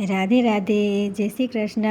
રાધે રાધે, જય શ્રી કૃષ્ણ.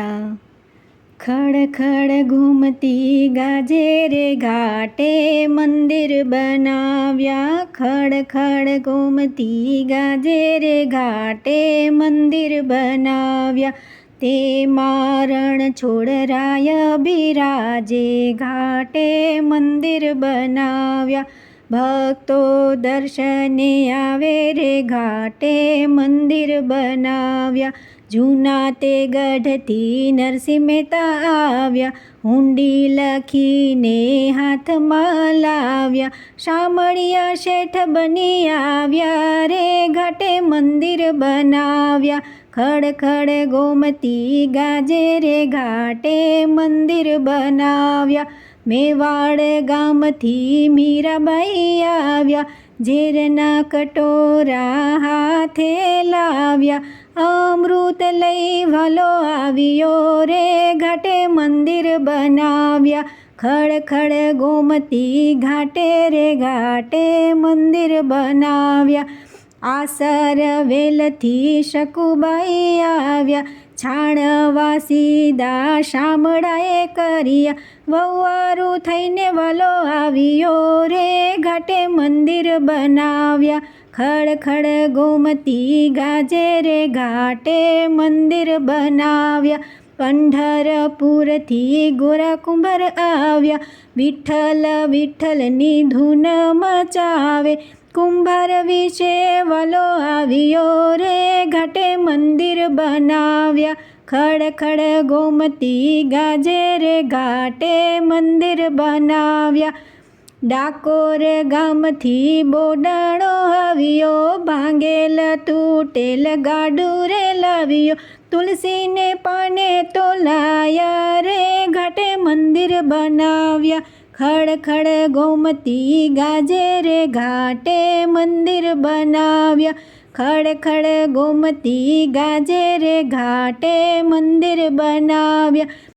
ખડ ખડ ઘૂમતી ગાજે રે ઘાટે મંદિર બનાવ્યા. ખડ ખડ ઘૂમતી ગાજે રે ઘાટે મંદિર બનાવ્યા. તે મારણ છોડરાય બિરાજે ઘાટે મંદિર બનાવ્યા. ભક્તો દર્શને આવે રે ઘાટે મંદિર બનાવ્યા. જૂના તે ગઢથી નરસિંહ મહેતા આવ્યા. હુંડી લખીને હાથમાં લાવ્યા. શામળિયા શેઠ બની આવ્યા રે, ઘાટે મંદિર બનાવ્યા. ખડ ખડ ગોમતી ગાજે રે, ઘાટે મંદિર બનાવ્યા. મેવાડ ગામથી મીરાબાઈ આવ્યા. ઝેરના કટોરા હાથે લાવ્યા, અમૃત લઈ વાલો આવ્યો રે, ઘાટે મંદિર બનાવ્યા. ખડખડ ખડ ગોમતી ઘાટે રે, ઘાટે મંદિર બનાવ્યા. આસર વેલથી શકુબાઈ આવ્યા છાણવા સીધા શામળાએ કર્યા. વવારું થઈને વાલો આવ્યો રે ઘાટે મંદિર બનાવ્યા. ખડ ખડ ગોમતી ગાજે રે ઘાટે મંદિર બનાવ્યા. પંઢરપુરથી ગોરાકુંભર આવ્યા. વિઠ્ઠલ વિઠ્ઠલની ધૂન મચાવે. કુંભાર વિશે વલો આવ્યો રે ઘાટે મંદિર બનાવ્યા. ખડ ખડ ગોમતી ગાજે રે ઘાટે મંદિર બનાવ્યા. ડાકોર ગામથી બોડાણો આવ્યો ભાંગેલ તૂટેલ ગાડું રે લાવ્યો. તુલસીને પાને તો લાયા રે, ઘાટે મંદિર બનાવ્યા. ખડ ખડ ગોમતી ગાજે રે, ઘાટે મંદિર બનાવ્યા. ખડ ખડ ગોમતી ગાજે રે, ઘાટે મંદિર બનાવ્યા.